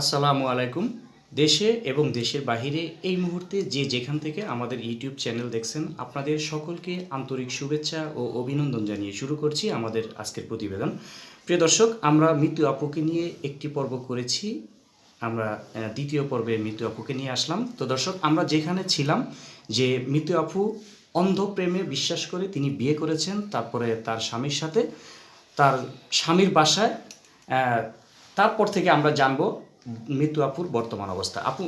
আসসালামু আলাইকুম। দেশে এবং দেশের বাহিরে এই মুহূর্তে যে যেখান থেকে আমাদের ইউটিউব চ্যানেল দেখছেন, আপনাদের সকলকে আন্তরিক শুভেচ্ছা ও অভিনন্দন জানিয়ে শুরু করছি আমাদের আজকের প্রতিবেদন। প্রিয় দর্শক, আমরা মৃত্যু আপুকে নিয়ে একটি পর্ব করেছি। আমরা দ্বিতীয় পর্বে মৃত্যু আপুকে নিয়ে আসলাম। তো দর্শক, আমরা যেখানে ছিলাম যে মৃত্যু আপু অন্ধ প্রেমে বিশ্বাস করে তিনি বিয়ে করেছেন, তারপরে তার স্বামীর সাথে, তার স্বামীর বাসায় তারপর থেকে আমরা জানব মৃত্যু আপুর বর্তমান অবস্থা। আপু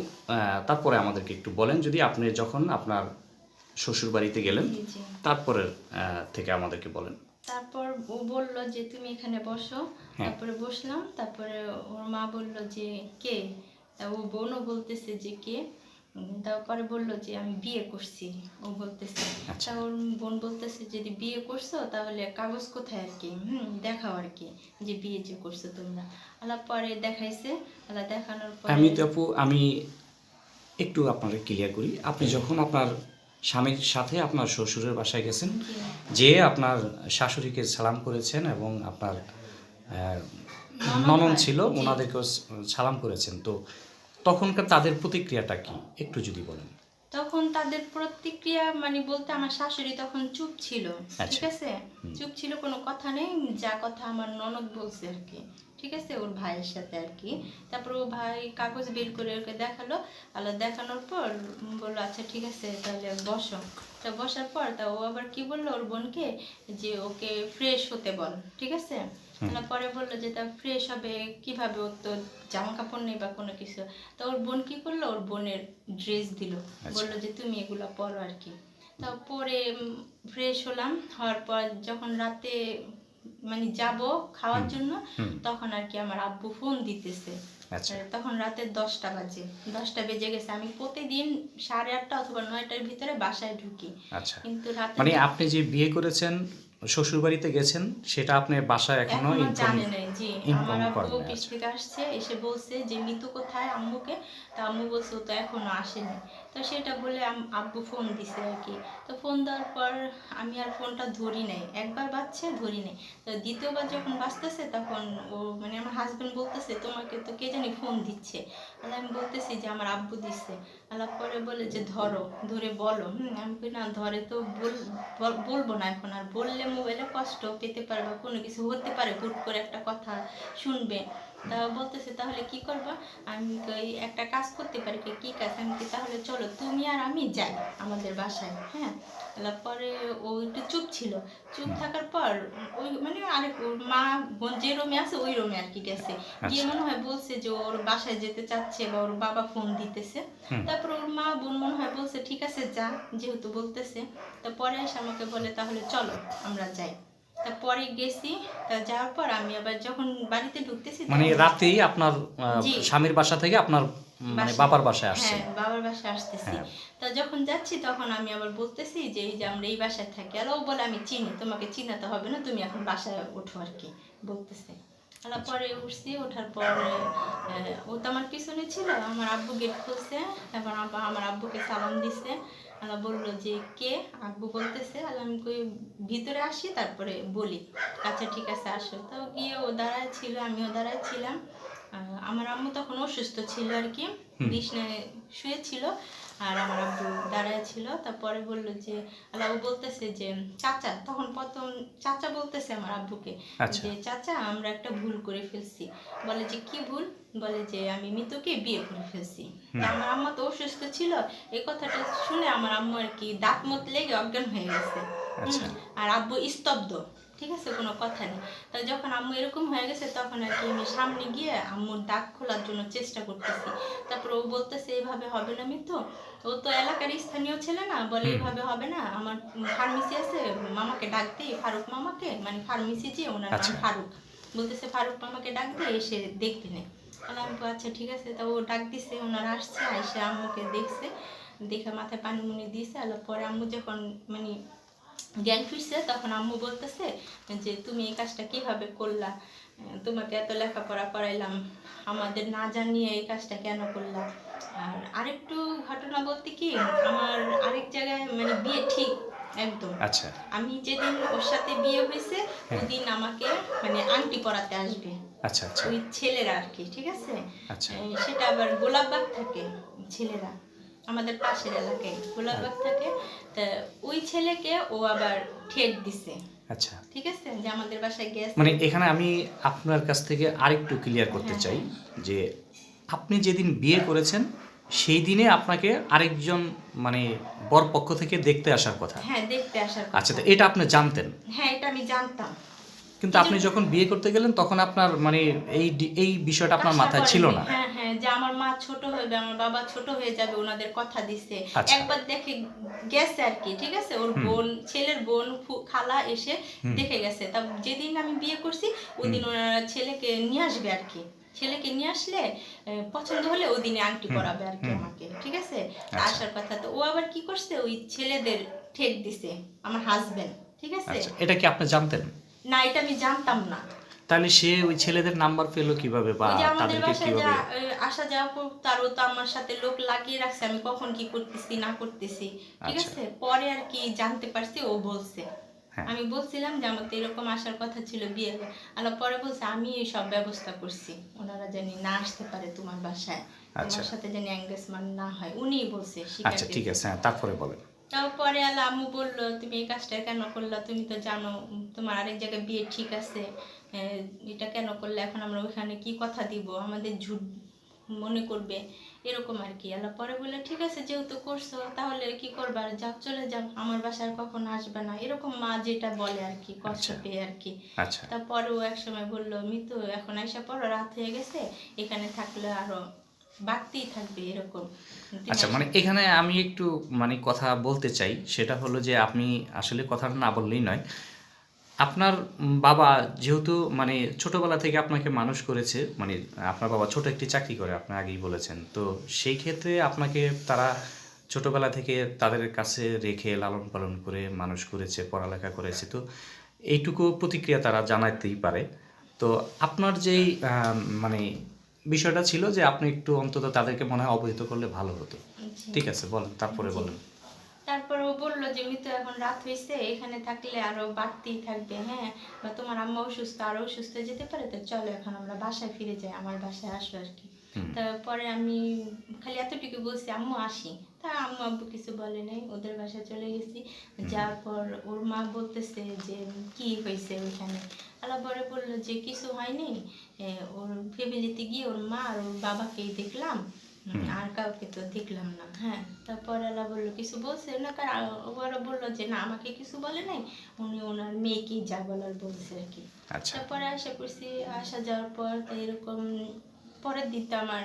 তারপরে আমাদেরকে একটু বলেন যদি আপনি যখন আপনার শ্বশুর বাড়িতে গেলেন জি, জি। তারপরে থেকে আমাদেরকে বলেন। তারপর ও বলল যে তুমি এখানে বসো। হ্যাঁ। তারপরে বসলাম। তারপরে ওর মা বলল যে কে? ও বোনও বলতেছে যে কে? তারপরে বলল যে আমি বিয়ে করছি। ও বলতেছে আচ্ছা। ওর বোন বলতেছে যদি বিয়ে করছ তাহলে কাগজ কোথায় আর কি? হুম দেখাও আর কি যে বিয়ে যে করছ তোমরা। আল্লাহ পরে দেখাইছে আল্লাহ দেখানোর পরে আমি তো আপু আমি একটু আপনাকে ক্লিয়ার করি। আপনি যখন আপনার স্বামীর সাথে আপনার শ্বশুরের বাসায় গেছেন যে আপনার শাশুড়িকে সালাম করেছেন এবং আপনার হয়, ছিল ওনাদেরকেও সালাম করেছেন তো তখনকার তাদের প্রতিক্রিয়াটা কি? একটু যদি বলেন। তখন তাদের প্রতিক্রিয়া মানে বলতে আমার শাশুড়ি তখন চুপ ছিল ঠিক আচ্ছা। আছে? চুপ ছিল কোনো কথা নেই যা কথা আমার ননদ বলছে আর কি ঠিক আছে? ওর ভাইয়ের সাথে আর কি। তারপর ও ভাই কাগজ বের করে ওকে দেখাল আলো দেখানোর পর বলল আচ্ছা ঠিক আছে তাহলে বসো। তা বসার পর তা ও আবার কি বলল ওর বোনকে যে ওকে ফ্রেশ হতে বল ঠিক আছে? পরে বলল যে তা ফ্রেশ হবে কীভাবে ওর তো জামা কাপড় নেই বা কোনো কিছু। তো ওর বোন কি করল? ওর বোনের ড্রেস দিল। বলল যে তুমি এগুলো পরো আর কি। তারপরে ফ্রেশ হলাম হওয়ার পর যখন রাতে মানে যাব খাওয়ার জন্য তখন আর কি আমার আব্বু ফোন দিতেছে। আচ্ছা। তখন রাতে দশটা বাজে। দশটা বেজে গেছে। আমি প্রতিদিন সাড়ে আটটা অথবা নয়টার ভিতরে বাসায় ঢুকি। আচ্ছা। কিন্তু রাতে মানে আপনি যে বিয়ে করেছেন শ্বশুর বাড়িতে গেছেন সেটা আপনার বাসায় এখনও ইনফর্ম করেন জি। আমার অফিস আচ্ছা। থেকে আসছে এসে বলছে যে মিতু কোথায়? আম্মুকে? তা আম্মু বলছে তো এখনও আসেনি। তো সেটা বলে আব্বু ফোন দিছে আর কি। তো ফোন দেওয়ার পর আমি আর ফোনটা ধরি নাই। একবার বাজছে, ধরি নাই। তো দ্বিতীয়বার যখন বাঁচতেছে তখন ও মানে আমার হাজব্যান্ড বলতেছে, তোমাকে তো কে জানি ফোন দিচ্ছে? তাহলে আমি বলতেছি যে, আমার আব্বু দিচ্ছে আলাপ পরে বলে যে, ধরো, ধরে বলো। হুম, আমি না, ধরে তো বল- বল- বলব না এখন আর। বললে মোবাইলে কষ্ট পেতে পারে বা কোনো কিছু হতে পারে, হুট করে একটা কথা শুনবে। তা বলতেছে তাহলে কি করবা? আমি কই একটা কাজ করতে পারি কি কাজ? আমি কি তাহলে চলো তুমি আর আমি যাই আমাদের বাসায় হ্যাঁ? পরে ও একটু চুপ ছিল। চুপ থাকার পর ওই মানে আরেক ওর মা বোন যে রুমে আছে ওই রুমে আর কি গেছে। গিয়ে মনে হয় বলছে যে ওর বাসায় যেতে চাচ্ছে বা ওর বাবা ফোন দিতেছে। তারপর ওর মা বোন মনে হয় বলছে ঠিক আছে যা। যেহেতু বলতেছে। তা পরে এসে আমাকে বলে তাহলে চলো আমরা যাই। তা পরে গেছি তা যাওয়ার পর আমি আবার যখন বাড়িতে ঢুকতেছি মানে রাতেই আপনার স্বামীর বাসা থেকে আপনার মানে বাবার বাসায় আসছে হ্যাঁ বাবার বাসায় আসতেছি। হ্যাঁ। তা যখন যাচ্ছি তখন আমি আবার বলতেছি যে এই যে আমরা এই বাসায় থাকি। আর ও বলে আমি চিনি তোমাকে চিনাতে হবে না তুমি এখন বাসায় ওঠো আর কি বলতেছে। তাহলে পরে উঠছি ওঠার পর ও তো আমার পিছনে ছিল আমার আব্বু গেট খুলছে তারপর আমার আব্বুকে সালাম দিছে। আল্লাহ বলল যে কে? আব্বু বলতেছে আর আমি কই ভিতরে আসি তারপরে বলি। আচ্ছা ঠিক আছে আসো। তো গিয়ে ও দাঁড়ায় ছিল আমিও দাঁড়ায় ছিলাম। আহ, আমার আম্মু তখন অসুস্থ ছিল আর কি। বিছনায় শুয়েছিল আর আমার আব্বু দাঁড়ায় ছিল। তারপরে বলল যে আল্লাহ বলতেছে যে চাচা তখন প্রথম চাচা বলতেছে আমার আব্বুকে আচ্ছা। যে চাচা আমরা একটা ভুল করে ফেলছি। বলে যে কি ভুল? বলে যে আমি মিতুকে বিয়ে করে ফেলছি। আমার আম্মা তো অসুস্থ ছিল। এই কথাটা শুনে আমার আম্মু আর কি দাঁত মত লেগে অজ্ঞান হয়ে গেছে। হুম, আচ্ছা। আর আব্বু স্তব্ধ। ঠিক আছে কোনো কথা নেই। তা যখন আম্মু এরকম হয়ে গেছে তখন আর কি আমি সামনে গিয়ে আম্মুর দাগ খোলার জন্য চেষ্টা করতেছি। তারপর ও বলতেছে এইভাবে হবে না মিতু। ও তো এলাকার স্থানীয় ছেলে না বলে এইভাবে হবে না। আমার ফার্মেসি আছে মামাকে ডাক দিই ফারুক মামাকে। মানে ফার্মেসি যে ওনার নাম আচ্ছা। ফারুক। বলতেছে ফারুক মামাকে ডাক দিয়ে এসে দেখতে নেই তাহলে আমি আচ্ছা ঠিক আছে। তা ও ডাক দিছে ওনারা আসছে এসে আম্মুকে দেখছে দেখে মাথায় পানি মুনি দিয়েছে। আর পরে আম্মু যখন মানে জ্ঞান ফিরছে তখন আম্মু বলতেছে যে তুমি এই কাজটা কীভাবে করলা? তোমাকে এত লেখাপড়া করাইলাম আমাদের না জানিয়ে এই কাজটা কেন করলা? আর আরেকটু ঘটনা বলতে কি আমার আরেক জায়গায় মানে বিয়ে ঠিক একদম। আচ্ছা। আমি যেদিন ওর সাথে বিয়ে হয়েছে হ্যাঁ। ওদিন আমাকে মানে আংটি পরাতে আসবে। আচ্ছা আচ্ছা। ওই ছেলেরা আর কি ঠিক আছে? আচ্ছা। সেটা আবার গোলাপবাগ থাকে ছেলেরা। আমাদের পাশের এলাকায় গোলাপবাগ থাকে তা ওই ছেলেকে ও আবার ঠেট দিছে। আচ্ছা। ঠিক আছে? যে আমাদের বাসায় গ্যাস মানে এখানে আমি আপনার কাছ থেকে আরেকটু ক্লিয়ার করতে হ্যাঁ, চাই যে আপনি যেদিন বিয়ে করেছেন সেই দিনে আপনাকে আরেকজন মানে বর পক্ষ থেকে দেখতে আসার কথা। হ্যাঁ দেখতে আসার কথা। আচ্ছা তো এটা আপনি জানতেন? হ্যাঁ এটা আমি জানতাম। কিন্তু আপনি যখন বিয়ে করতে গেলেন তখন আপনার মানে এই এই বিষয়টা আপনার মাথায় ছিল না? হ্যাঁ হ্যাঁ যে আমার মা ছোট হবে আমার বাবা ছোট হয়ে যাবে ওনাদের কথা দিছে। আচ্ছা। একবার দেখে গেছে আর কি ঠিক আছে? ওর বোন ছেলের বোন খালা এসে দেখে গেছে। তা যেদিন আমি বিয়ে করছি ওই দিন ওনারা ছেলেকে নিয়ে আসবে আর কি। ছেলেকে নিয়ে আসলে পছন্দ হলে ওই দিনে আংটি পরাবে আর কি আমাকে ঠিক আছে? আচ্ছা। আসার কথা। তো ও আবার কি করছে? ওই ছেলেদের ঠেক দিছে আমার হাজবেন্ড ঠিক আছে? আচ্ছা এটা কি আপনি জানতেন? না এটা আমি জানতাম না। তাহলে সে ওই ছেলেদের নাম্বার পেল কীভাবে বা তাদেরকে কীভাবে? আসা যাওয়া করতো আর ও তো আমার সাথে লোক লাগিয়ে রাখছে আমি কখন কি করতেছি না করতেছি। ঠিক আচ্ছা। আছে? পরে আর কি জানতে পারছি ও বলছে। হ্যাঁ। আমি বলছিলাম যে আমার তো এরকম আসার কথা ছিল বিয়ে আলো পরে বলছে আমি এই সব ব্যবস্থা করছি। ওনারা জানি না আসতে পারে তোমার বাসায়। আচ্ছা। তোমার সাথে যেন এঙ্গেজমেন্ট না হয়। উনিই বলছে আচ্ছা ঠিক আছে হ্যাঁ তারপরে বলেন। তারপরে আলা আম্মু বলল তুমি এই কাজটা কেন করলা? তুমি তো জানো তোমার আরেক জায়গায় বিয়ে ঠিক আছে। এটা কেন করলে? এখন আমরা ওইখানে কি কথা দিব? আমাদের ঝুট মনে করবে। এরকম আর কি। আলা পরে বলে ঠিক আছে যেহেতু করছ তাহলে কি করবা? যাও চলে যাও। আমার বাসায় কখন আসবে না। এরকম মা যেটা বলে আর কি কষ্ট আচ্ছা। পেয়ে আর কি। আচ্ছা। তারপরে ও একসময় বলল মিতু এখন আইসা পড়ো রাত হয়ে গেছে। এখানে থাকলে আরও বাড়তেই থাকবে এরকম। আচ্ছা মানে এখানে আমি একটু মানে কথা বলতে চাই, সেটা হলো যে আপনি আসলে কথাটা না বললেই নয়। আপনার বাবা যেহেতু মানে ছোটবেলা থেকে আপনাকে মানুষ করেছে মানে আপনার বাবা ছোট একটি চাকরি করে, আপনি আগেই বলেছেন। তো সেই ক্ষেত্রে আপনাকে তারা ছোটবেলা থেকে তাদের কাছে রেখে লালন পালন করে মানুষ করেছে, পড়ালেখা করেছে। তো এইটুকু প্রতিক্রিয়া তারা জানাতেই পারে। তো আপনার যেই মানে বিষয়টা ছিল যে আপনি একটু অন্তত তাদেরকে মনে হয় অবহিত করলে ভালো হতো। ঠিক আছে বলেন তারপরে বলেন। তারপর ও বলল যে মিতু এখন রাত হয়েছে এখানে থাকলে আরও বাড়তি থাকবে হ্যাঁ? বা তোমার আম্মা অসুস্থ আরও অসুস্থ যেতে পারে তো চলো এখন আমরা বাসায় ফিরে যাই আমার বাসায় আসো আর কি। তারপরে আমি খালি এতটুকু বলছি আম্মু আসি। তা আম্মু আব্বু কিছু বলে নাই ওদের বাসায় চলে গেছি। যাওয়ার পর ওর মা বলতেছে যে কি হয়েছে ওইখানে? আল্লাহ পরে বলল যে কিছু হয়নি। ওর ফ্যামিলিতে গিয়ে ওর মা আর ওর বাবাকেই দেখলাম। আর কাউকে তো দেখলাম না হ্যাঁ। তারপর আল্লাহ বলল কিছু বলছে? না কার ওরা বলল যে না আমাকে কিছু বলে নাই। উনি ওনার মেয়েকেই যা বলার বলছে আর কি আচ্ছা। তারপরে আশা করছি আসা যাওয়ার পর এরকম পরের দিন তো আমার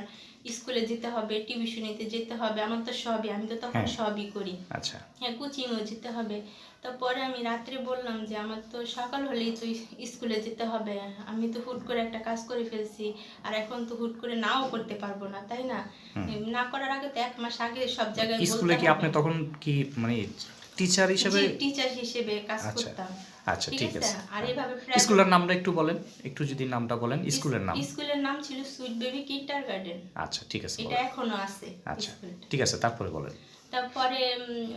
স্কুলে যেতে হবে টিউশনিতে যেতে হবে আমার তো সবই আমি তো তখন হ্যাঁ। সবই করি। আচ্ছা। হ্যাঁ কোচিংও যেতে হবে। তারপরে আমি রাত্রে বললাম যে আমার তো সকাল হলেই তো স্কুলে যেতে হবে। আমি তো হুট করে একটা কাজ করে ফেলছি আর এখন তো হুট করে নাও করতে পারব না তাই না? না করার আগে তো এক মাস আগে সব জায়গায় স্কুলে কি আপনি তখন কি মানে টিচার হিসেবে টিচার হিসেবে কাজ আচ্ছা, করতাম। আচ্ছা ঠিক আছে? আর এইভাবে স্কুলের নামটা একটু বলেন একটু যদি নামটা বলেন স্কুলের নাম। স্কুলের নাম ছিল সুইট বেবি কিন্টার গার্ডেন আচ্ছা ঠিক আছে এটা এখনও আছে আচ্ছা ঠিক আছে তারপরে বলেন। তারপরে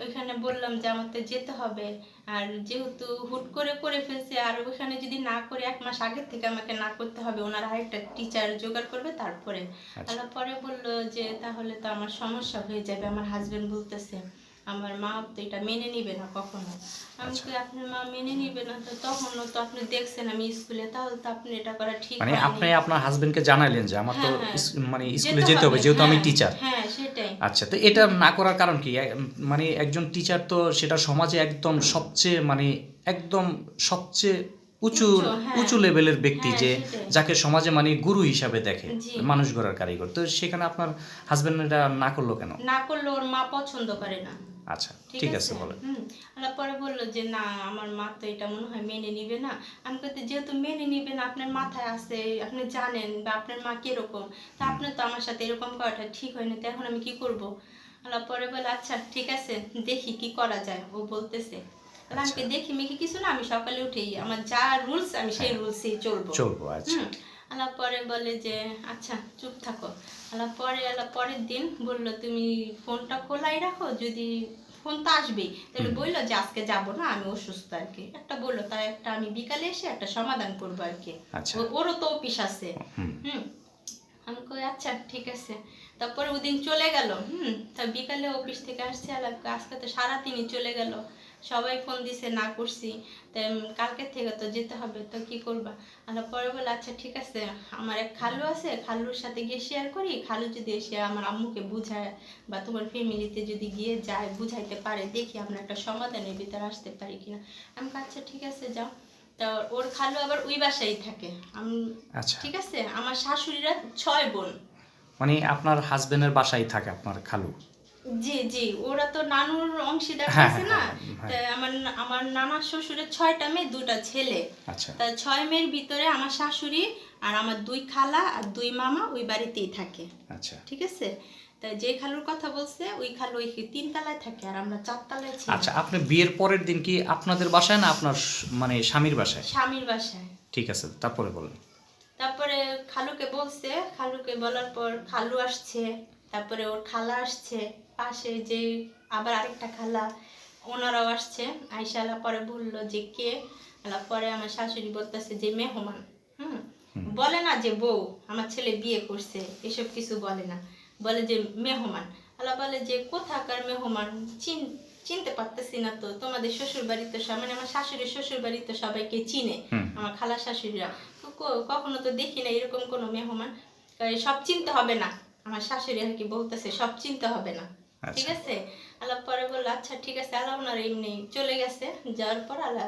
ওইখানে বললাম যে আমার তো যেতে হবে আর যেহেতু হুট করে করে ফেলছে আর ওইখানে যদি না করে এক মাস আগের থেকে আমাকে না করতে হবে ওনারা আরেকটা টিচার জোগাড় করবে তারপরে। তারপরে তাহলে বলল যে তাহলে তো আমার সমস্যা হয়ে যাবে আমার হাজবেন্ড বলতেছে। আমার মা তো এটা মেনে নিবে না কখনো। আমি আচ্ছা। কি আপনার মা মেনে নিবে না তো তখনও তো আপনি দেখছেন আমি স্কুলে তাহলে তো আপনি এটা করা ঠিক মানে আপনি আপনার হাজবেন্ডকে জানাইলেন যে আমার তো হ্যাঁ, হ্যাঁ। মানে স্কুলে যেতে হবে। যেহেতু আমি হ্যাঁ, টিচার হ্যাঁ সেটাই। আচ্ছা তো এটা না করার কারণ কি? মানে একজন টিচার তো সেটা সমাজে একদম সবচেয়ে মানে একদম সবচেয়ে উঁচু হ্যাঁ। উঁচু লেভেলের ব্যক্তি হ্যাঁ, যে যাকে সমাজে মানে গুরু হিসাবে দেখে মানুষ গড়ার কারিগর। তো সেখানে আপনার হাজবেন্ড এটা না করল কেন? না করলে ওর মা পছন্দ করে না। আচ্ছা ঠিক আছে। বলেন। পরে বলল যে না আমার মা তো এটা মনে হয় মেনে নিবে না। আমি কইতে যেহেতু মেনে আপনার মাথায় আছে আপনি জানেন বা আপনার মা কীরকম তা আপনি তো আমার সাথে এরকম করাটা ঠিক হয়নি তো এখন আমি কি করব? আল্লাহ পরে বলে আচ্ছা ঠিক আছে দেখি কি করা যায়। ও বলতেছে তাহলে আমি আচ্ছা। দেখি মেখে কিছু না আমি সকালে উঠেই আমার যা রুলস আমি সেই রুলসেই চলবো। চলবো আচ্ছা। আল্লাহ পরে বলে যে আচ্ছা চুপ থাকো। আল্লাহ পরে আল্লাহ পরের দিন বলল তুমি ফোনটা খোলাই রাখো যদি ফোন তো আসবেই। তাহলে বলল যে আজকে যাব না আমি অসুস্থ আর কি। একটা বলল তার একটা আমি বিকালে এসে একটা সমাধান করব আর কি। আচ্ছা। ওরও তো অফিস আছে। হুম। হুম। আমি কই আচ্ছা ঠিক আছে। তারপরে ওদিন চলে গেল হুম। তা বিকালে অফিস থেকে আসছে আর আজকে তো সারাদিনই চলে গেল। সবাই ফোন দিছে না করছি। তো কালকে থেকে তো যেতে হবে তো কি করবা? আর পরে বলে আচ্ছা ঠিক আছে আমার এক খালু আছে খালুর সাথে গিয়ে শেয়ার করি। খালু যদি এসে আমার আম্মুকে বুঝায় বা তোমার ফ্যামিলিতে যদি গিয়ে যায় বুঝাইতে পারে দেখি আমরা একটা সমাধানের ভিতরে আসতে পারি কিনা। আমি আচ্ছা ঠিক আছে যাও। তা ওর খালু আবার ওই বাসায় থাকে। আমি আচ্ছা। ঠিক আছে? আমার শাশুড়িরা ছয় বোন। মানে আপনার হাজবেন্ডের বাসায় থাকে আপনার খালু? জি জি ওরা তো নানুর অংশীদার হ্যাঁ, আছে হ্যাঁ, না? হ্যাঁ। আমার আমার নানা শ্বশুরের ছয়টা মেয়ে দুটা ছেলে। আচ্ছা। তা ছয় মেয়ের ভিতরে আমার শাশুড়ি আর আমার দুই খালা আর দুই মামা ওই বাড়িতেই থাকে। আচ্ছা। ঠিক আছে? তা যে খালুর কথা বলছে ওই খালু ওই তিন তলায় থাকে আর আমরা চার তলায় ছিলাম। আচ্ছা আপনি বিয়ের পরের দিন কি আপনাদের বাসায় না আপনার মানে স্বামীর বাসায়? স্বামীর বাসায়। ঠিক আছে তারপরে বলেন। তারপরে খালুকে বলছে খালুকে বলার পর খালু আসছে তারপরে ওর খালা আসছে। পাশে যে আবার আরেকটা খালা ওনারাও আসছে আইসালা পরে বলল যে কে? আলা পরে আমার শাশুড়ি বলতেছে যে মেহমান হুম? বলে না যে বউ আমার ছেলে বিয়ে করছে এসব কিছু বলে না। বলে যে মেহমান আলা বলে যে কোথাকার মেহমান? চিন চিনতে পারতেছি না তো তোমাদের শ্বশুর বাড়ি তো সব- মানে আমার শাশুড়ির শ্বশুর বাড়ি তো সবাইকে চিনে আমার খালা শাশুড়িরা। তো কখনো তো দেখি না এরকম কোনো মেহমান সব চিনতে হবে না। আমার শাশুড়ি আর কি বলতেছে সব চিনতে হবে না। ঠিক আচ্ছা আছে? আল্লাহ পরে বলল আচ্ছা ঠিক আছে আল্লাহ ওনার এমনি চলে গেছে। যাওয়ার পর আল্লাহ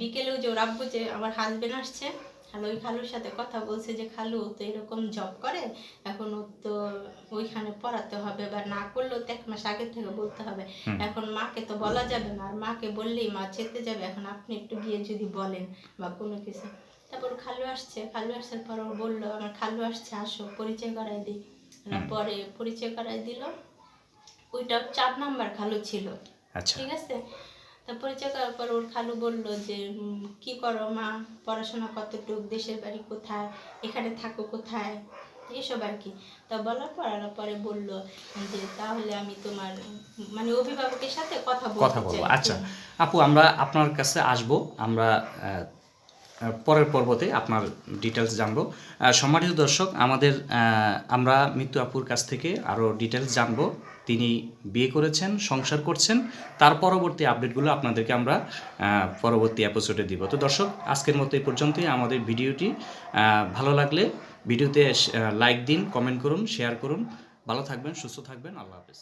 বিকেলেও যে ওর আব্বু যে আমার হাজবেন্ড আসছে খালু ওই খালুর সাথে কথা বলছে যে খালু ও তো এরকম জব করে এখন ও তো ওইখানে পড়াতে হবে বা না করলেও তো এক মাস আগে থেকে বলতে হবে। এখন মাকে তো বলা যাবে না আর মাকে বললেই মা চেতে যাবে। এখন আপনি একটু গিয়ে যদি বলেন বা কোনো কিছু। তারপর খালু আসছে খালু আসার পর ও বলল আমার খালু আসছে আসো পরিচয় করাই দিই। পরে পরিচয় করাই দিল। ওইটা চার নাম্বার খালু ছিল। আচ্ছা। ঠিক আছে? তা পরিচয় করার পর ওর খালু বলল যে কি করো মা? পড়াশোনা কতটুক? দেশের বাড়ি কোথায়? এখানে থাকো কোথায়? এসব আর কি। তা বলার পর আর পরে বলল যে তাহলে আমি তোমার মানে অভিভাবকের সাথে কথা কথা বলব। আচ্ছা। আপু আমরা আপনার কাছে আসব। আমরা পরের পর্বতে আপনার ডিটেলস জানব। সম্মানিত দর্শক, আমাদের আমরা মৃত্যু আপুর কাছ থেকে আরও ডিটেলস জানব। তিনি বিয়ে করেছেন, সংসার করছেন, তার পরবর্তী আপডেটগুলো আপনাদেরকে আমরা পরবর্তী এপিসোডে দিব। তো দর্শক, আজকের মতো এই পর্যন্তই। আমাদের ভিডিওটি ভালো লাগলে ভিডিওতে লাইক দিন কমেন্ট করুন শেয়ার করুন। ভালো থাকবেন, সুস্থ থাকবেন। আল্লাহ হাফেজ।